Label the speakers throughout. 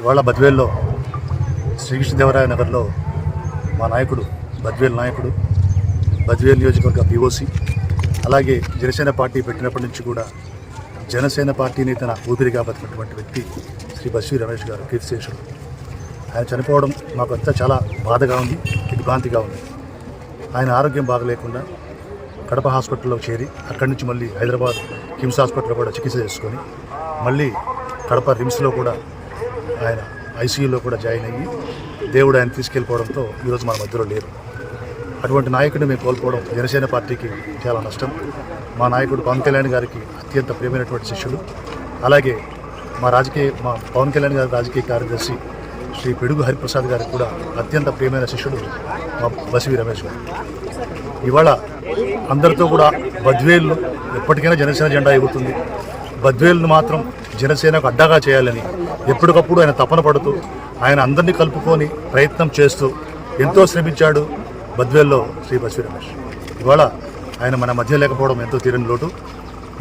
Speaker 1: ఇవాళ బద్వేల్లో శ్రీకృష్ణదేవరాయ నగర్లో మా నాయకుడు బద్వేల్ నాయకుడు బద్వేల్ నియోజకవర్గ పిఓసి అలాగే జనసేన పార్టీ పెట్టినప్పటి నుంచి కూడా జనసేన పార్టీని తన ఊపిరిగా బతికినటువంటి వ్యక్తి శ్రీ బస్వీ రమేష్ గారు కీర్తిశేషుడు. ఆయన చనిపోవడం మాకు అంతా చాలా బాధగా ఉంది దిగ్భ్రాంతిగా ఉంది. ఆయన ఆరోగ్యం బాగలేకుండా కడప హాస్పిటల్లో చేరి అక్కడి నుంచి మళ్ళీ హైదరాబాద్ కిమ్స్ హాస్పిటల్లో కూడా చికిత్స చేసుకొని మళ్ళీ కడప రిమ్స్లో కూడా ఆయన ఐసీయూలో కూడా జాయిన్ అయ్యి దేవుడు ఆయన తీసుకెళ్ళిపోవడంతో ఈరోజు మన మధ్యలో లేరు. అటువంటి నాయకుడిని మేము కోల్పోవడం జనసేన పార్టీకి చాలా నష్టం. మా నాయకుడు పవన్ కళ్యాణ్ గారికి అత్యంత ప్రియమైనటువంటి శిష్యుడు అలాగే మా రాజకీయ మా పవన్ కళ్యాణ్ గారి రాజకీయ కార్యదర్శి శ్రీ పిడుగు హరిప్రసాద్ గారికి కూడా అత్యంత ప్రియమైన శిష్యుడు మా బసివి రమేష్ గారు. ఇవాళ అందరితో కూడా బద్వేలు ఎప్పటికైనా జనసేన జెండా ఎగుతుంది బద్వేలును మాత్రం జనసేనకు అడ్డాగా చేయాలని ఎప్పటికప్పుడు ఆయన తపన పడుతూ ఆయన అందరినీ కలుపుకొని ప్రయత్నం చేస్తూ ఎంతో శ్రమించాడు బద్వేల్లో శ్రీ బస్వి రమేష్. ఇవాళ ఆయన మన మధ్య లేకపోవడం ఎంతో తీరని లోటు.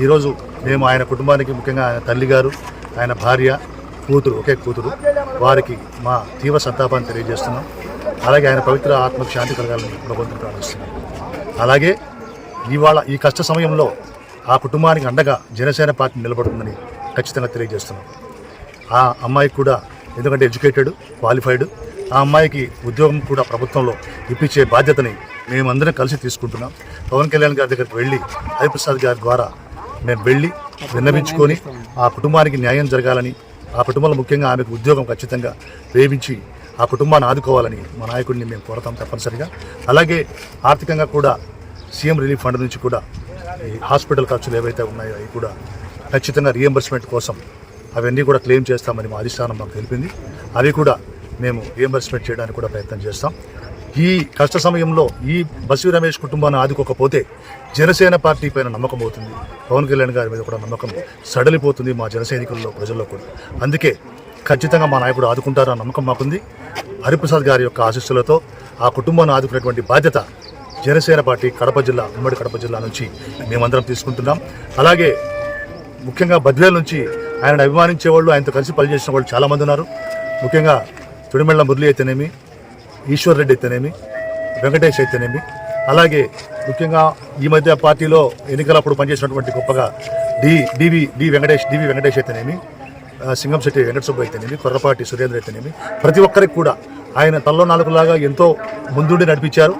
Speaker 1: ఈరోజు మేము ఆయన కుటుంబానికి ముఖ్యంగా ఆయన తల్లి గారు ఆయన భార్య కూతురు ఒకే కూతురు వారికి మా తీవ్ర సంతాపాన్ని తెలియజేస్తున్నాం. అలాగే ఆయన పవిత్ర ఆత్మకు శాంతి కలగాలని భగవంతుని ప్రార్థిస్తున్నాం. అలాగే ఇవాళ ఈ కష్ట సమయంలో ఆ కుటుంబానికి అండగా జనసేన పార్టీ నిలబడుతుందని ఖచ్చితంగా తెలియజేస్తున్నాం. ఆ అమ్మాయికి కూడా ఎందుకంటే ఎడ్యుకేటెడ్ క్వాలిఫైడ్ ఆ అమ్మాయికి ఉద్యోగం కూడా ప్రభుత్వంలో ఇప్పించే బాధ్యతని మేమందరం కలిసి తీసుకుంటున్నాం. పవన్ కళ్యాణ్ గారి దగ్గరికి వెళ్ళి హరిప్రసాద్ గారి ద్వారా మేము వెళ్ళి విన్నవించుకొని ఆ కుటుంబానికి న్యాయం జరగాలని ఆ కుటుంబంలో ముఖ్యంగా ఆమెకు ఉద్యోగం ఖచ్చితంగా వేయించి ఆ కుటుంబాన్ని ఆదుకోవాలని మా నాయకుడిని మేము కోరతాం తప్పనిసరిగా. అలాగే ఆర్థికంగా కూడా సీఎం రిలీఫ్ ఫండ్ నుంచి కూడా హాస్పిటల్ ఖర్చులు ఏవైతే ఉన్నాయో అవి కూడా ఖచ్చితంగా రియంబర్స్మెంట్ కోసం అవన్నీ కూడా క్లెయిమ్ చేస్తామని మా అధిష్టానం మాకు తెలిపింది. అవి కూడా మేము రియంబర్స్మెంట్ చేయడానికి కూడా ప్రయత్నం చేస్తాం. ఈ కష్ట సమయంలో ఈ బస్వి రమేష్ కుటుంబాన్ని ఆదుకోకపోతే జనసేన పార్టీ పైన నమ్మకం అవుతుంది పవన్ కళ్యాణ్ గారి మీద కూడా నమ్మకం సడలిపోతుంది మా జనసైనికుల్లో ప్రజల్లో కూడా. అందుకే ఖచ్చితంగా మా నాయకుడు ఆదుకుంటారన్న నమ్మకం మాకుంది. హరిప్రసాద్ గారి యొక్క ఆశీస్సులతో ఆ కుటుంబాన్ని ఆదుకునేటువంటి బాధ్యత జనసేన పార్టీ కడప జిల్లా ఉమ్మడి కడప జిల్లా నుంచి మేమందరం తీసుకుంటున్నాం. అలాగే ముఖ్యంగా బద్వేల్ నుంచి ఆయన అభిమానించే వాళ్ళు ఆయనతో కలిసి పనిచేసిన వాళ్ళు చాలామంది ఉన్నారు. ముఖ్యంగా తుడిమెళ్ళ మురళి అయితేనేమి ఈశ్వర్ రెడ్డి అయితేనేమి వెంకటేష్ అయితేనేమి. అలాగే ముఖ్యంగా ఈ మధ్య పార్టీలో ఎన్నికలప్పుడు పనిచేసినటువంటి గొప్పగా D DV D Venkatesh DV Venkatesh అయితేనేమి సింగంశెట్టి వెంకట సుబ్బు అయితేనేమి కొర్రపాటి సురేంద్ర అయితేనేమి. ప్రతి ఒక్కరికి కూడా ఆయన తల్లో నాలుగులాగా ఎంతో ముందుండి నడిపించారు.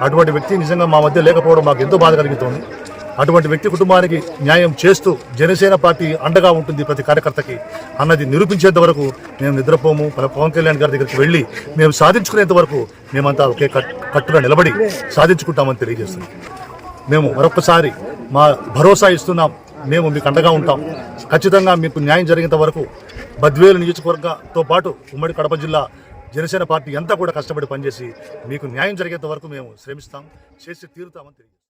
Speaker 1: అటువంటి వ్యక్తి నిజంగా మా మధ్య లేకపోవడం మాకు ఎంతో బాధ కలుగుతోంది. అటువంటి వ్యక్తి కుటుంబానికి న్యాయం చేస్తూ జనసేన పార్టీ అండగా ఉంటుంది ప్రతి కార్యకర్తకి అన్నది నిరూపించేంత వరకు మేము నిద్రపోము. పవన్ కళ్యాణ్ గారి దగ్గరికి వెళ్ళి మేము సాధించుకునేంత వరకు మేమంతా ఒకే కట్- కట్టున నిలబడి సాధించుకుంటామని తెలియజేస్తున్నాం. మేము మరొకసారి మా భరోసా ఇస్తున్నాం. మేము మీకు అండగా ఉంటాం. ఖచ్చితంగా మీకు న్యాయం జరిగేంత వరకు బద్వేలు నియోజకవర్గంతో పాటు ఉమ్మడి కడప జిల్లా జనసేన పార్టీ అంతా కూడా కష్టపడి పనిచేసి మీకు న్యాయం జరిగేంత వరకు మేము శ్రమిస్తాం. చేసి తీరుతామని తెలియజేస్తాం